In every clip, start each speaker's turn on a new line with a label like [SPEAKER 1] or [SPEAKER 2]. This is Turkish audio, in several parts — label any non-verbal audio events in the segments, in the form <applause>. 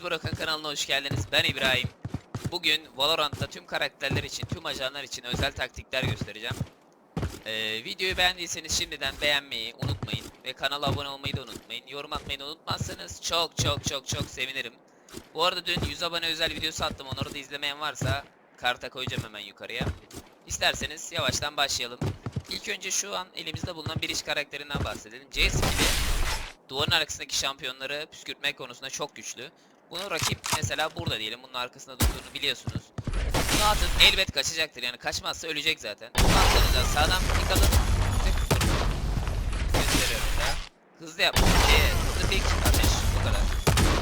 [SPEAKER 1] İz Bırakın kanalına hoş geldiniz. Ben İbrahim. Bugün Valorant'ta tüm karakterler için, tüm ajanlar için özel taktikler göstereceğim. Ee, videoyu beğendiyseniz şimdiden beğenmeyi unutmayın. Ve kanala abone olmayı da unutmayın. Yorum atmayı da unutmazsanız çok çok çok çok sevinirim. Bu arada dün 100 abone özel videosu attım. Onları da izlemeyen varsa karta koyacağım hemen yukarıya. İsterseniz yavaştan başlayalım. İlk önce şu an elimizde bulunan bir iş karakterinden bahsedelim. C skill'i duvarın arkasındaki şampiyonları püskürtmek konusunda çok güçlü. Bunu rakip mesela burada diyelim. Bunun arkasında durduğunu biliyorsunuz. Bunu atın elbet kaçacaktır. Yani kaçmazsa ölecek zaten. Attığınızda sağdan pik alın. Gösteriyorum da. Hızlı yap. C, hızlı pik, ateş. Bu kadar.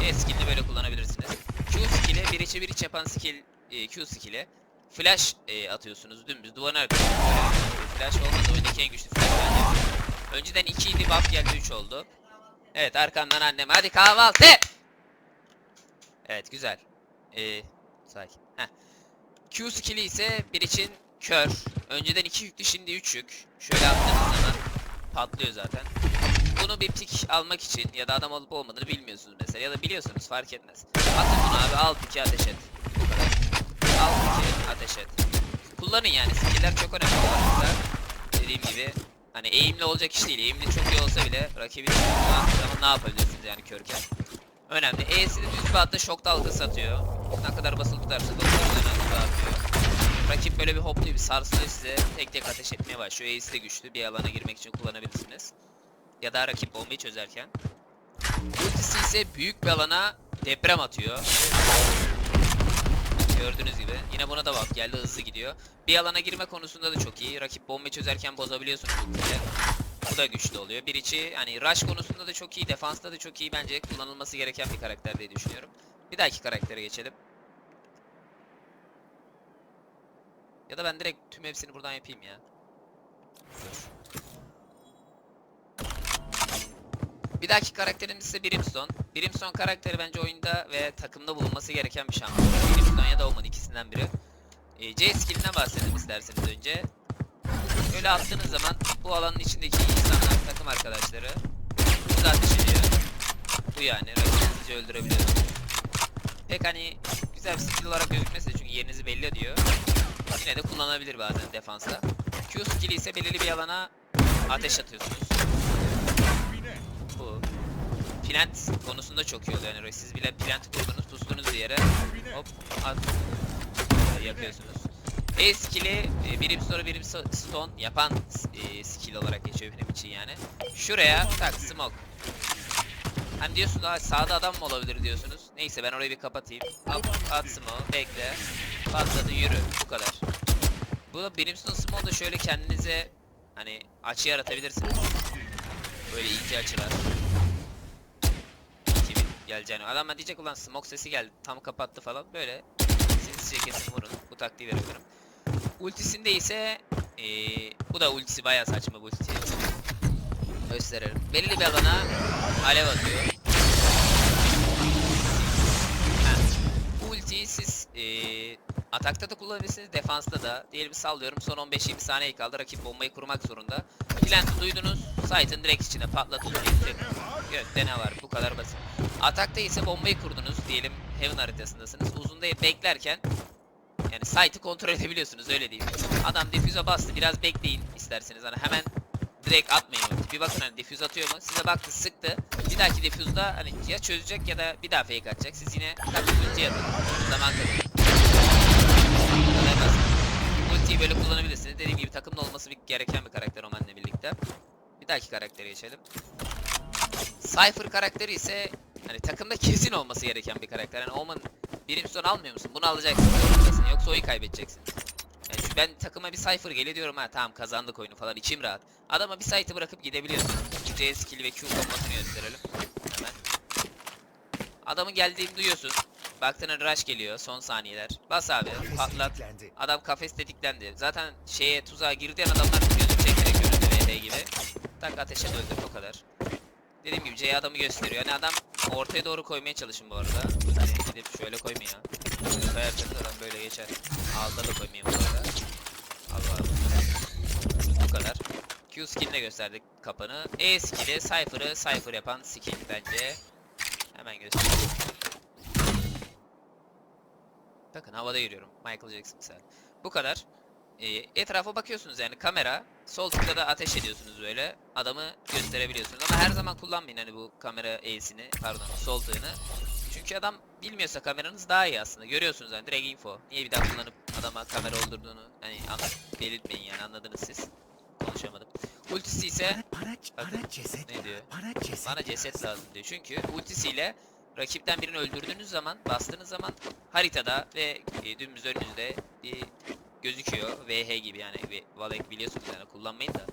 [SPEAKER 1] E skill'ini böyle kullanabilirsiniz. Q skill'i bir içe bir iç yapan skill e, Q skill'i. Flash e, atıyorsunuz dümdüz duvarın arkasına. Flash olmadı oyundaki en güçlü flash bence. Önceden 2 idi buff geldi 3 oldu. Evet arkamdan annem hadi kahvaltı. Evet güzel. Ee, sakin. Heh. Q skill'i ise bir için kör. Önceden 2 yüklü şimdi 3 yük. Şöyle attığınız zaman patlıyor zaten. Bunu bir pik almak için ya da adam olup olmadığını bilmiyorsunuz mesela ya da biliyorsunuz fark etmez. Atın bunu abi al piki ateş et. Bu kadar. Al piki ateş et. Kullanın yani skill'ler çok önemli Valorant'ta. Dediğim gibi hani eğimli olacak iş değil. Eğimli çok iyi olsa bile rakibin ne yapabilirsiniz yani körken. Önemli. E'sini düz hatta şok dalgası atıyor. Ne kadar basılı tutarsa doktorlarına dağıtıyor. Rakip böyle bir hopluyor bir sarsılıyor size. Tek tek ateş etmeye başlıyor. E'si de güçlü. Bir alana girmek için kullanabilirsiniz. Ya da rakip bombayı çözerken. Ultisi ise büyük bir alana deprem atıyor. Gördüğünüz gibi. Yine buna da bak geldi hızlı gidiyor. Bir alana girme konusunda da çok iyi. Rakip bombayı çözerken bozabiliyorsunuz ultiyle. Da güçlü oluyor. Bir içi hani rush konusunda da çok iyi, defansta da çok iyi bence kullanılması gereken bir karakter diye düşünüyorum. Bir dahaki karaktere geçelim. Ya da ben direkt tüm hepsini buradan yapayım ya. Bir dahaki karakterimiz ise Brimstone. Brimstone karakteri bence oyunda ve takımda bulunması gereken bir şampiyon. Brimstone ya da Omen ikisinden biri. Ee, C skillinden bahsedelim isterseniz önce. Öyle attığınız zaman bu alanın içindeki insanlar, takım arkadaşları hızlı ateş ediyor. Bu yani, rakibi hızlıca öldürebiliyorsunuz. Pek hani güzel bir skill olarak gözükmese çünkü yerinizi belli ediyor. Yine de kullanılabilir bazen defansta. Q skill'i ise belirli bir alana ateş atıyorsunuz. Bu. Plant konusunda çok iyi oluyor. Yani siz bile plant kurdunuz, pustunuz bir yere. Hop, at. Yakıyorsunuz. E skill'i e, birim sonra birim stone yapan e, skill olarak geçiyor benim için yani. Şuraya tak smoke. Hani diyorsun daha sağda adam mı olabilir diyorsunuz. Neyse ben orayı bir kapatayım. Hop at smoke bekle. Patladı yürü bu kadar. Bu da Brimstone Smoke da şöyle kendinize hani açı yaratabilirsiniz. Böyle ince açılar. 2000 geleceğini. Adam diyecek ulan smoke sesi geldi tam kapattı falan böyle sinsice kesin vurun. Bu taktiği veriyorum. Ultisinde ise eee, bu da ultisi bayağı saçma bu ulti. Gösterelim. Belirli bir alana alev atıyor. Bu ultiyi siz eee, atakta da kullanabilirsiniz, defansta da. Diyelim sallıyorum son 15-20 saniye kaldı. Rakip bombayı kurmak zorunda. Plant'ı duydunuz. Site'ın direkt içine patlatın. Bitti. Gökte ne var? Bu kadar basit. Atakta ise bombayı kurdunuz. Diyelim Heaven haritasındasınız. Uzunda beklerken yani site'ı kontrol edebiliyorsunuz öyle diyeyim. Adam difüze bastı biraz bekleyin isterseniz hani hemen direkt atmayın. Bir bakın hani difüz atıyor mu? Size baktı sıktı. Bir dahaki difüzda hani ya çözecek ya da bir daha fake atacak. Siz yine tak ulti atın. Zaman kazanın. Ultiyi böyle kullanabilirsiniz. Dediğim gibi takımda olması bir gereken bir karakter Omen'le birlikte. Bir dahaki karaktere geçelim. Cypher karakteri ise hani takımda kesin olması gereken bir karakter. Yani Omen birim son almıyor musun? Bunu alacaksın. zorundasın. Yoksa oyunu kaybedeceksin. Yani çünkü ben takıma bir Cypher geliyor diyorum ha tamam kazandık oyunu falan içim rahat. Adama bir site'ı bırakıp gidebiliyorsun. C skill ve Q kombosunu gösterelim. Hemen. Adamın geldiğini duyuyorsun. Baktığına rush geliyor son saniyeler. Bas abi patlat. Adam kafes tetiklendi. Zaten şeye tuzağa girdiğin adamlar gözünü çekerek VP gibi. Tak ateşe öldür o kadar. Dediğim gibi C adamı gösteriyor. Yani adam ortaya doğru koymaya çalışın bu arada. Hani gidip şöyle koymayın ya. Koyarsanız adam böyle geçer. Altta da koymayın bu arada. Allah. Bu kadar. Q skill'ine gösterdik kapanı. E skill'i Cypher'ı Cypher yapan skill bence. Hemen göstereyim. Bakın havada yürüyorum. Michael Jackson misal. Bu kadar. Ee, etrafa bakıyorsunuz yani kamera. Sol tıkla da ateş ediyorsunuz böyle. Adamı gösterebiliyorsunuz. Ama her zaman kullanmayın hani bu kamera E'sini. Pardon sol tığını. Çünkü adam bilmiyorsa kameranız daha iyi aslında. Görüyorsunuz hani direkt info. Niye bir daha kullanıp adama kamera olduğunu hani anlat belirtmeyin yani anladınız siz. Konuşamadım. Ultisi ise
[SPEAKER 2] Bana, bana,
[SPEAKER 1] Bakın,
[SPEAKER 2] bana ceset
[SPEAKER 1] ne diyor?
[SPEAKER 2] Bana ceset
[SPEAKER 1] Bana ceset lazım diyor. Çünkü ultisiyle rakipten birini öldürdüğünüz zaman, bastığınız zaman haritada ve e, dümdüz önünüzde bir gözüküyor. VH gibi yani. Valek biliyorsunuz yani kullanmayın da.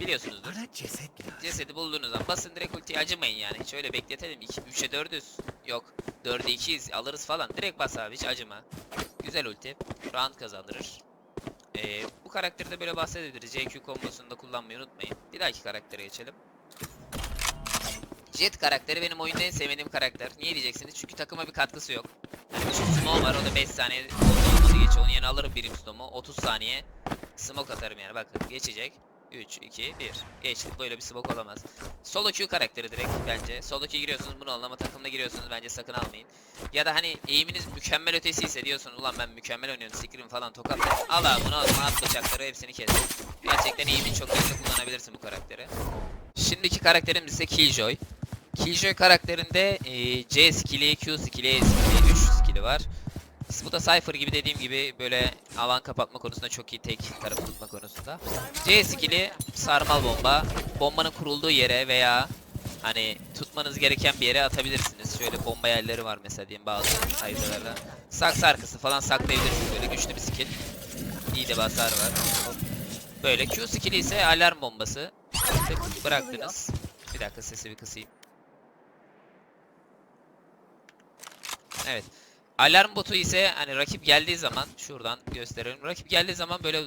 [SPEAKER 1] Biliyorsunuzdur.
[SPEAKER 2] Bana ceset lazım.
[SPEAKER 1] Cesedi bulduğunuz zaman basın direkt ultiyi acımayın yani. Hiç öyle bekletelim. 3'e 4'üz. Yok. 4'e 2'yiz. Alırız falan. Direkt bas abi hiç acıma. Güzel ulti. Round kazandırır. Ee, bu karakteri de böyle bahsedebiliriz. JQ kombosunu da kullanmayı unutmayın. Bir dahaki karaktere geçelim. Jet karakteri benim oyunda en sevmediğim karakter. Niye diyeceksiniz? Çünkü takıma bir katkısı yok. Yani şu smoke var o da 5 saniye geç. Onun yerine alırım birim stomu. 30 saniye smoke atarım yani bakın geçecek. 3, 2, 1. Geçtik. Böyle bir smoke olamaz. Solo Q karakteri direkt bence. Solo Q giriyorsunuz bunu alın ama takımda giriyorsunuz bence sakın almayın. Ya da hani eğiminiz mükemmel ötesi ise diyorsun ulan ben mükemmel oynuyorum Scream falan tokatla. Al abi bunu al at bıçakları hepsini kes. Gerçekten eğimin çok iyi kullanabilirsin bu karakteri. Şimdiki karakterimiz ise Killjoy. Killjoy karakterinde e, C skill'i, Q skill'i, E skill'i, 3 skill'i var. Bu da Cypher gibi dediğim gibi böyle alan kapatma konusunda çok iyi tek taraf tutma konusunda. C skill'i sarmal bomba. Bombanın kurulduğu yere veya hani tutmanız gereken bir yere atabilirsiniz. Şöyle bomba yerleri var mesela diyeyim bazı haritalarda. Saksı arkası falan saklayabilirsiniz böyle güçlü bir skill. İyi de bir hasar var. Böyle Q skill'i ise alarm bombası. Bıraktınız. Bir dakika sesi bir kısayım. Evet. Alarm botu ise hani rakip geldiği zaman şuradan gösterelim. Rakip geldiği zaman böyle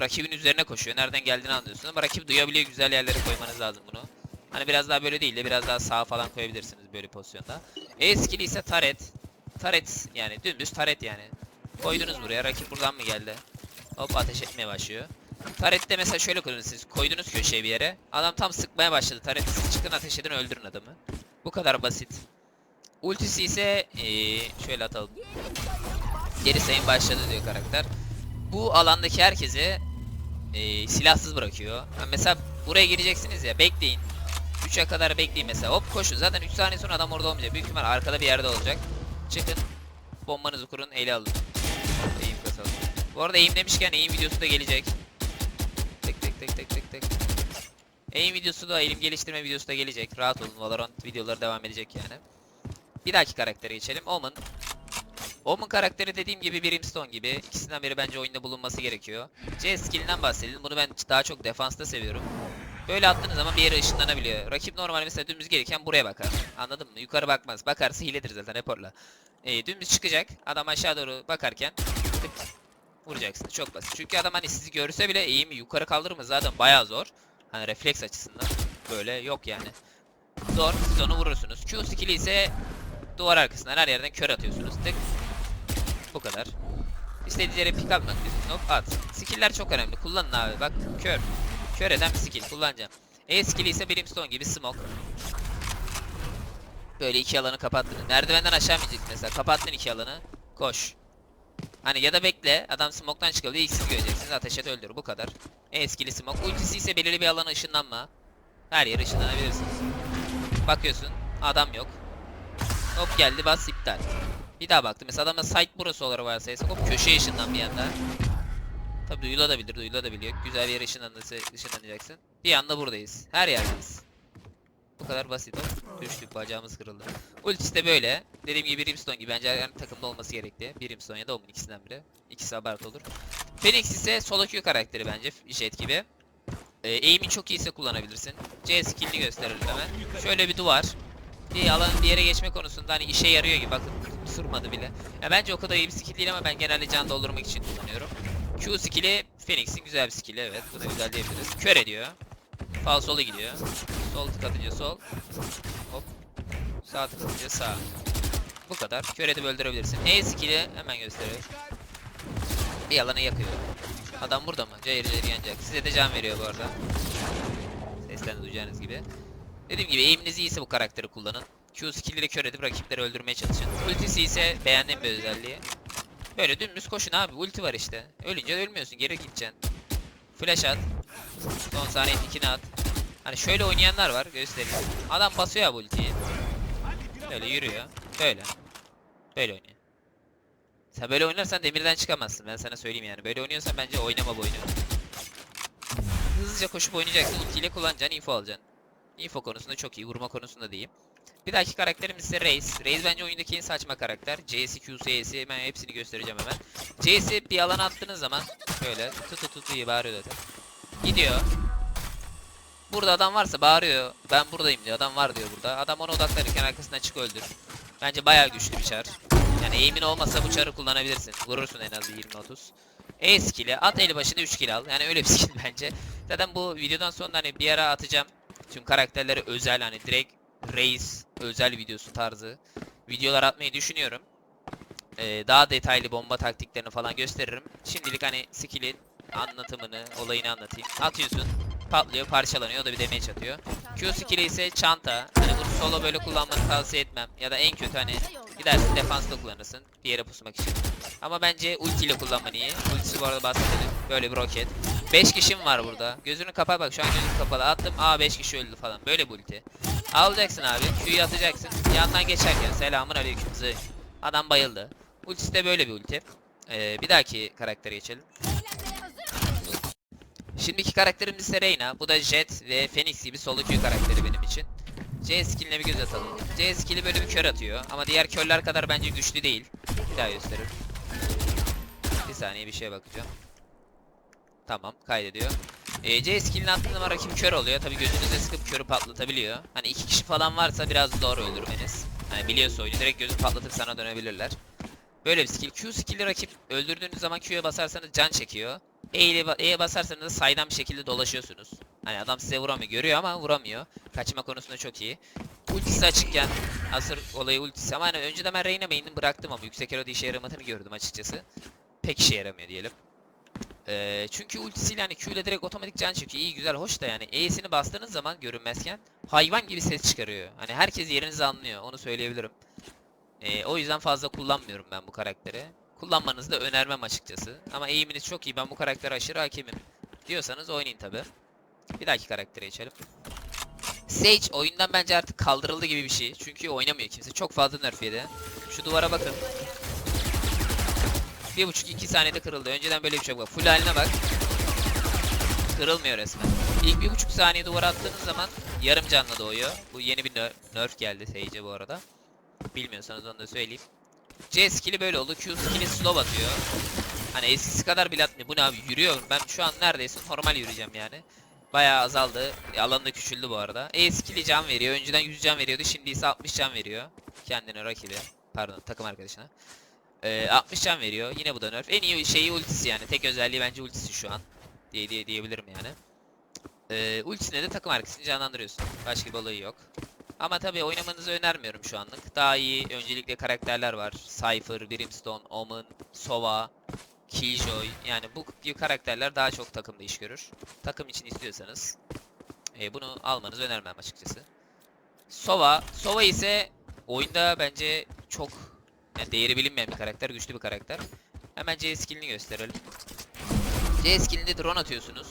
[SPEAKER 1] rakibin üzerine koşuyor. Nereden geldiğini anlıyorsun ama rakip duyabiliyor güzel yerlere koymanız lazım bunu. Hani biraz daha böyle değil de biraz daha sağa falan koyabilirsiniz böyle pozisyonda. E skill ise taret. Taret yani dümdüz taret yani. Koydunuz buraya rakip buradan mı geldi? Hop ateş etmeye başlıyor. Tarette mesela şöyle koyun siz koydunuz köşeye bir yere. Adam tam sıkmaya başladı. Tarette siz çıkın ateş edin öldürün adamı. Bu kadar basit. Ultisi ise eee, şöyle atalım. Geri sayım başladı diyor karakter. Bu alandaki herkesi eee, silahsız bırakıyor. Ha, mesela buraya gireceksiniz ya bekleyin. 3'e kadar bekleyin mesela. Hop koşun. Zaten 3 saniye sonra adam orada olmayacak. Büyük ihtimal arkada bir yerde olacak. Çıkın. Bombanızı kurun. Ele alın. Eğim kasalım. Bu arada eğim demişken eğim videosu da gelecek. Tek tek tek tek tek tek. Eğim videosu da eğim geliştirme videosu da gelecek. Rahat olun. Valorant videoları devam edecek yani. Bir dahaki karaktere geçelim. Omen. Omen karakteri dediğim gibi Brimstone gibi. İkisinden biri bence oyunda bulunması gerekiyor. C skillinden bahsedelim. Bunu ben daha çok defansta seviyorum. Böyle attığınız zaman bir yere ışınlanabiliyor. Rakip normal mesela dümdüz gelirken buraya bakar. Anladın mı? Yukarı bakmaz. Bakarsa hiledir zaten raporla. Ee, dümdüz çıkacak. Adam aşağı doğru bakarken tık vuracaksınız. Çok basit. Çünkü adam hani sizi görse bile eğimi yukarı kaldırma zaten bayağı zor. Hani refleks açısından. Böyle yok yani. Zor. Siz onu vurursunuz. Q skill'i ise duvar arkasından her yerden kör atıyorsunuz. Tık. Bu kadar. İstediğiniz yere pick atmak. Hop at. Skill'ler çok önemli. Kullanın abi. Bak kör. Kör eden bir skill kullanacağım. E skill'i ise Brimstone gibi smoke. Böyle iki alanı kapattın. Merdivenden aşağı mı mesela? Kapattın iki alanı. Koş. Hani ya da bekle. Adam smoke'tan çıkabiliyor. İlk göreceksiniz. Ateş et öldür. Bu kadar. E skill'i smoke. Ultisi ise belirli bir alana ışınlanma. Her yere ışınlanabilirsiniz. Bakıyorsun. Adam yok. Hop geldi bas iptal. Bir daha baktım. Mesela adamda site burası olarak varsayarsak hop köşeye ışınlan bir anda. Tabi duyulabilir, duyulabiliyor. Güzel bir yere ışınlanacaksın. Bir anda buradayız. Her yerdeyiz. Bu kadar basit. Hop, düştük, bacağımız kırıldı. Ultisi de böyle. Dediğim gibi Brimstone gibi bence yani takımda olması gerekli. Brimstone ya da Omen ikisinden biri. İkisi abartı olur. Phoenix ise solo Q karakteri bence Jet gibi. Ee, aim'in çok iyiyse kullanabilirsin. C skill'ini gösterelim hemen. Şöyle bir duvar. Bir alan bir yere geçme konusunda hani işe yarıyor gibi bakın sırmadı bile. Ya bence o kadar iyi bir skill değil ama ben genelde can doldurmak için kullanıyorum. Q skill'i Phoenix'in güzel bir skill'i evet. Buna güzel diyebiliriz. Kör ediyor. Fal sola gidiyor. Sol tık sol. Hop. Sağ tık sağ. Bu kadar. Kör edip öldürebilirsin. E skill'i hemen gösteriyor. Bir alanı yakıyor. Adam burada mı? Cayır cayır yanacak. Size de can veriyor bu arada. Sesten duyacağınız gibi. Dediğim gibi aim'iniz iyiyse bu karakteri kullanın. Q skill'leri kör edip rakipleri öldürmeye çalışın. Ultisi ise beğendiğim bir özelliği. Böyle dümdüz koşun abi. Ulti var işte. Ölünce ölmüyorsun. Geri gideceksin. Flash at. Son saniye ikini at. Hani şöyle oynayanlar var. Göstereyim. Adam basıyor abi ultiyi. Böyle yürüyor. Böyle. Böyle oynuyor. Sen böyle oynarsan demirden çıkamazsın. Ben sana söyleyeyim yani. Böyle oynuyorsan bence oynama bu oyunu. Hızlıca koşup oynayacaksın. Ultiyle kullanacaksın. info alacaksın. Info konusunda çok iyi. Vurma konusunda diyeyim. Bir dahaki karakterimiz ise Reis. Reis bence oyundaki en saçma karakter. C'si, Q'si, ben hepsini göstereceğim hemen. C'si bir alana attığınız zaman böyle tut tut tut diye bağırıyor zaten. Gidiyor. Burada adam varsa bağırıyor. Ben buradayım diyor. Adam var diyor burada. Adam ona odaklanırken arkasından çık öldür. Bence bayağı güçlü bir çar. Yani aim'in olmasa bu çarı kullanabilirsin. Vurursun en az bir 20-30. E skill'i at eli başına 3 kill al. Yani öyle bir skill <laughs> bence. Zaten bu videodan sonra hani bir ara atacağım. Tüm karakterleri özel hani direkt Reis özel videosu tarzı videolar atmayı düşünüyorum. Ee, daha detaylı bomba taktiklerini falan gösteririm. Şimdilik hani skill'in anlatımını, olayını anlatayım. Atıyorsun, patlıyor, parçalanıyor, o da bir damage atıyor. Q skill'i ise çanta. Hani bunu solo böyle kullanmanı tavsiye etmem. Ya da en kötü hani gidersin defansta kullanırsın. Bir yere pusmak için. Ama bence ulti ile kullanman iyi. Ultisi bu arada bahsedelim. Böyle bir roket. 5 kişim var burada. Gözünü kapa bak şu an gözüm kapalı. Attım. Aa 5 kişi öldü falan. Böyle bir ulti. Alacaksın abi. Q'yu atacaksın. Yandan geçerken selamun aleyküm zırh. Adam bayıldı. Ultisi de böyle bir ulti. Ee, bir dahaki karaktere geçelim. Şimdiki karakterimiz ise Reyna. Bu da Jet ve Phoenix gibi solo Q karakteri benim için. C skill'ine bir göz atalım. C skill'i böyle bir kör atıyor. Ama diğer körler kadar bence güçlü değil. Bir daha gösteririm. Bir saniye bir şeye bakacağım. Tamam kaydediyor. E, C skill'ini attığın zaman rakip kör oluyor. Tabi gözünüze sıkıp körü patlatabiliyor. Hani iki kişi falan varsa biraz zor öldürmeniz. Hani biliyorsa oyunu direkt gözü patlatıp sana dönebilirler. Böyle bir skill. Q skill'i rakip öldürdüğünüz zaman Q'ya basarsanız can çekiyor. E E'ye basarsanız da saydam bir şekilde dolaşıyorsunuz. Hani adam size vuramıyor. Görüyor ama vuramıyor. Kaçma konusunda çok iyi. Ultisi açıkken asır olayı ultisi ama hani önceden ben Reyna main'ini bıraktım ama yüksek eroda işe yaramadığını gördüm açıkçası. Pek işe yaramıyor diyelim. Ee, çünkü ultisiyle hani Q ile direkt otomatik can çekiyor. İyi güzel hoş da yani E'sini bastığınız zaman görünmezken hayvan gibi ses çıkarıyor. Hani herkes yerinizi anlıyor. Onu söyleyebilirim. Ee, o yüzden fazla kullanmıyorum ben bu karakteri. Kullanmanızı da önermem açıkçası. Ama eğiminiz çok iyi. Ben bu karaktere aşırı hakimim. Diyorsanız oynayın tabi. Bir dahaki karaktere geçelim. Sage oyundan bence artık kaldırıldı gibi bir şey. Çünkü oynamıyor kimse. Çok fazla nerf yedi. Şu duvara bakın. Bir buçuk iki saniyede kırıldı. Önceden böyle bir şey yok. Full haline bak. Kırılmıyor resmen. İlk bir buçuk saniye duvara attığınız zaman yarım canlı doğuyor. Bu yeni bir ner- nerf geldi Sage'e bu arada. Bilmiyorsanız onu da söyleyeyim. C skill'i böyle oldu. Q skill'i slow atıyor. Hani eskisi kadar bile atmıyor. Bu ne abi yürüyorum. Ben şu an neredeyse normal yürüyeceğim yani. Bayağı azaldı. E, alanı da küçüldü bu arada. E skill'i can veriyor. Önceden 100 can veriyordu. Şimdi ise 60 can veriyor. Kendine rakibe. Pardon takım arkadaşına. Ee, 60 can veriyor. Yine bu da nerf. En iyi şeyi ultisi yani. Tek özelliği bence ultisi şu an. Diye, diye diyebilirim yani. Ee, ultisine de takım arkasını canlandırıyorsun. Başka bir olayı yok. Ama tabii oynamanızı önermiyorum şu anlık. Daha iyi öncelikle karakterler var. Cypher, Brimstone, Omen, Sova, Killjoy. Yani bu gibi karakterler daha çok takımda iş görür. Takım için istiyorsanız e, bunu almanızı önermem açıkçası. Sova. Sova ise oyunda bence çok yani değeri bilinmeyen bir karakter, güçlü bir karakter. Hemen C skillini gösterelim. C skillinde drone atıyorsunuz.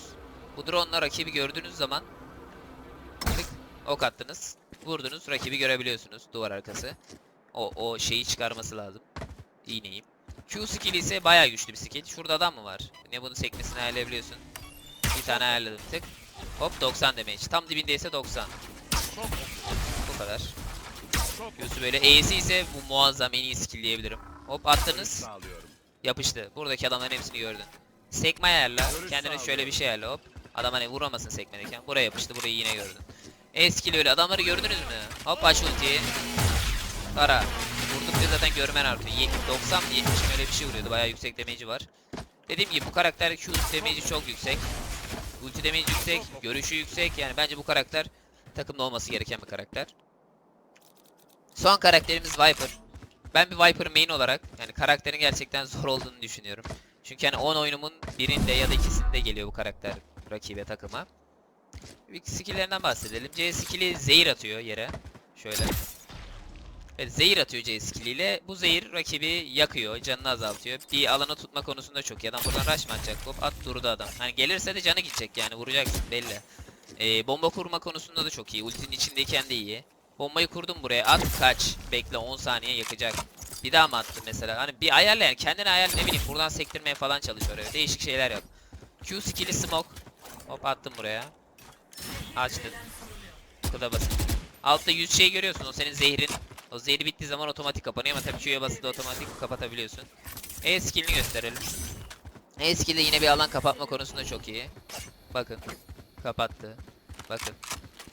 [SPEAKER 1] Bu drone'la rakibi gördüğünüz zaman tık ok attınız. Vurdunuz, rakibi görebiliyorsunuz duvar arkası. O o şeyi çıkarması lazım. İğneyi. Q skill ise bayağı güçlü bir skill. Şurada adam mı var? Ne bunu sekmesini ayarlayabiliyorsun. Bir tane ayarladım tık. Hop 90 damage. Tam dibindeyse 90. Bu kadar. Q'su böyle. E'si ise bu muazzam en iyi skill diyebilirim. Hop attınız. Yapıştı. Buradaki adamların hepsini gördün. Sekme ayarla. Kendine şöyle bir şey ayarla hop. Adam hani vuramasın sekmedeyken. Buraya yapıştı. Burayı yine gördün. E skill öyle. Adamları gördünüz mü? Hop aç ultiyi. Tara. Vurdukça zaten görmen artıyor. Ye- 90 mı 70 mi öyle bir şey vuruyordu. Bayağı yüksek damage'i var. Dediğim gibi bu karakter Q damage'i çok yüksek. Ulti damage yüksek. Görüşü yüksek. Yani bence bu karakter takımda olması gereken bir karakter. Son karakterimiz Viper. Ben bir Viper main olarak yani karakterin gerçekten zor olduğunu düşünüyorum. Çünkü hani 10 oyunumun birinde ya da ikisinde geliyor bu karakter rakibe takıma. Bir skill'lerinden bahsedelim. C skill'i zehir atıyor yere. Şöyle. Evet, zehir atıyor C skilliyle. Bu zehir rakibi yakıyor, canını azaltıyor. Bir alanı tutma konusunda çok iyi. Adam buradan rush mı atacak? Hop at durdu adam. Hani gelirse de canı gidecek yani vuracaksın belli. Ee, bomba kurma konusunda da çok iyi. Ultinin içindeyken de iyi. Bombayı kurdum buraya. At kaç. Bekle 10 saniye yakacak. Bir daha mı attın mesela? Hani bir ayarla yani. Kendini ayarla ne bileyim. Buradan sektirmeye falan çalış oraya. Değişik şeyler yap. Q skill'i smoke. Hop attım buraya. Açtın. Bu kadar basit. Altta 100 şey görüyorsun. O senin zehrin. O zehri bittiği zaman otomatik kapanıyor ama tabii Q'ya basılı otomatik kapatabiliyorsun. E skill'ini gösterelim. E skill'de yine bir alan kapatma konusunda çok iyi. Bakın. Kapattı. Bakın.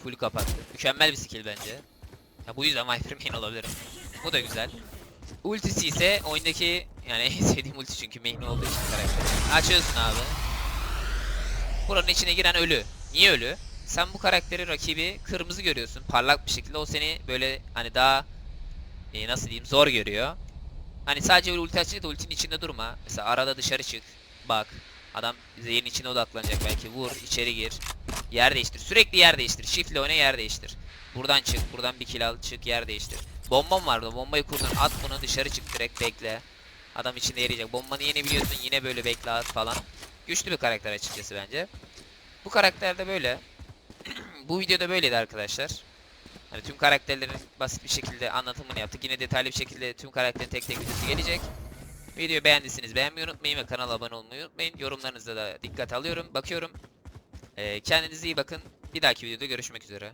[SPEAKER 1] Full kapattı. Mükemmel bir skill bence. Ya bu yüzden Viper main olabilirim. Bu da güzel. Ultisi ise oyundaki yani en <laughs> sevdiğim ulti çünkü main olduğu için karakter. Açıyorsun abi. Buranın içine giren ölü. Niye ölü? Sen bu karakteri rakibi kırmızı görüyorsun parlak bir şekilde o seni böyle hani daha e, nasıl diyeyim zor görüyor. Hani sadece böyle ulti açınca da ultinin içinde durma. Mesela arada dışarı çık. Bak. Adam zehirin içine odaklanacak belki. Vur, içeri gir. Yer değiştir. Sürekli yer değiştir. Shift'le oyna yer değiştir. Buradan çık, buradan bir kill al, çık, yer değiştir. Bombam vardı. Bombayı kurdun. At bunu dışarı çık direkt bekle. Adam içinde yarayacak. Bombanı yine biliyorsun. Yine böyle bekle at falan. Güçlü bir karakter açıkçası bence. Bu karakter de böyle. <clears throat> Bu videoda böyleydi arkadaşlar. Hani tüm karakterlerin basit bir şekilde anlatımını yaptık. Yine detaylı bir şekilde tüm karakterin tek tek videosu gelecek. Videoyu beğendiyseniz beğenmeyi unutmayın ve kanala abone olmayı unutmayın. Yorumlarınızda da dikkat alıyorum, bakıyorum. Ee, kendinize iyi bakın. Bir dahaki videoda görüşmek üzere.